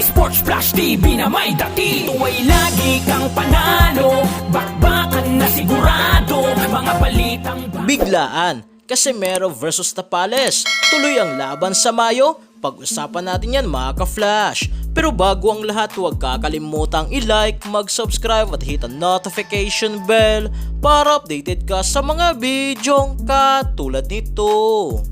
Sports Flash TV na may dati Tuway lagi kang panalo Bakbakan na sigurado Mga balitang Biglaan, Casemiro versus Tapales. Tuloy ang laban sa Mayo. Pag-usapan natin yan mga ka-flash. Pero bago ang lahat, huwag kakalimutang i-like, mag-subscribe at hit ang notification bell para updated ka sa mga bidyong katulad nito.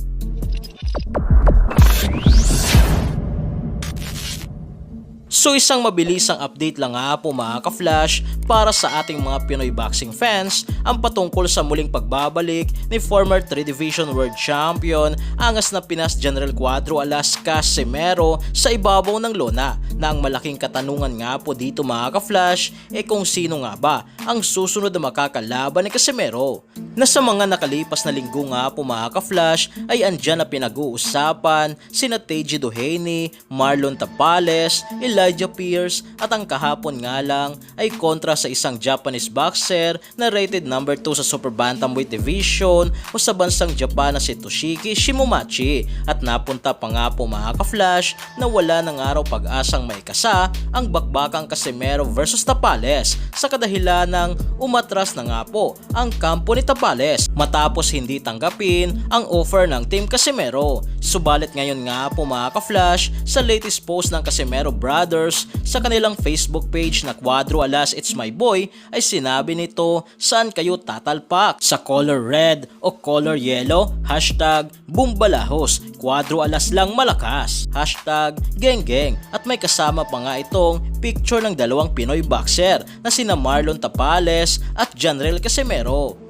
So isang mabilisang update lang nga po mga ka-flash para sa ating mga Pinoy boxing fans ang patungkol sa muling pagbabalik ni former 3 Division World Champion angas na Pinas General Cuadro Alas Casimero sa ibabaw ng lona na ang malaking katanungan nga po dito mga ka-flash e kung sino nga ba ang susunod na makakalaban ni Casimero. Na sa mga nakalipas na linggo nga po mga ka-flash ay andyan na pinag-uusapan sina Teji Doheny, Marlon Tapales, Elijah Pierce at ang kahapon nga lang ay kontra sa isang Japanese boxer na rated number 2 sa Super Bantamweight Division o sa bansang Japan na si Toshiki Shimomachi at napunta pa nga po mga ka-flash na wala ng araw pag-asang may kasa ang bakbakang Casimero versus Tapales sa kadahilan ng umatras na nga po ang kampo ni Tapales matapos hindi tanggapin ang offer ng Team Casimero. Subalit ngayon nga po mga ka-flash sa latest post ng Casimero Brothers sa kanilang Facebook page na Quadro Alas It's My Boy ay sinabi nito saan kayo tatalpak? Sa color red o color yellow? Hashtag Bumbalahos. Quadro Alas lang malakas. Hashtag Geng Geng. At may kasama pa nga itong picture ng dalawang Pinoy boxer na sina Marlon Tapales at Janrel Casimero.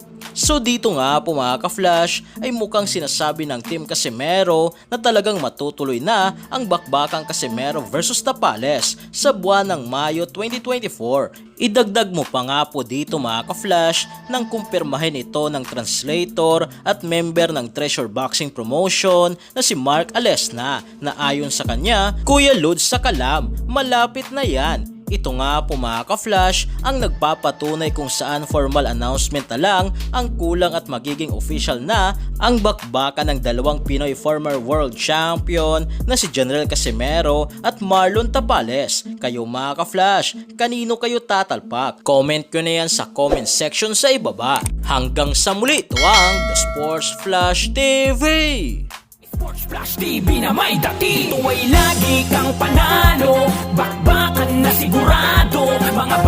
So dito nga po mga ka-flash ay mukhang sinasabi ng Team Casimero na talagang matutuloy na ang bakbakang Casimero versus Tapales sa buwan ng Mayo 2024. Idagdag mo pa nga po dito mga ka-flash nang kumpirmahin ito ng translator at member ng Treasure Boxing Promotion na si Mark Alesna na ayon sa kanya, Kuya Lods sa Kalam, malapit na yan. Ito nga po mga ka-flash ang nagpapatunay kung saan formal announcement na lang ang kulang at magiging official na ang bakbakan ng dalawang Pinoy former world champion na si General Casimero at Marlon Tapales. Kayo mga ka-flash, kanino kayo tatalpak? Comment ko na yan sa comment section sa ibaba. Hanggang sa muli, ito ang The Sports Flash TV! Sports Flash TV na may dati Tuway lagi kang panalo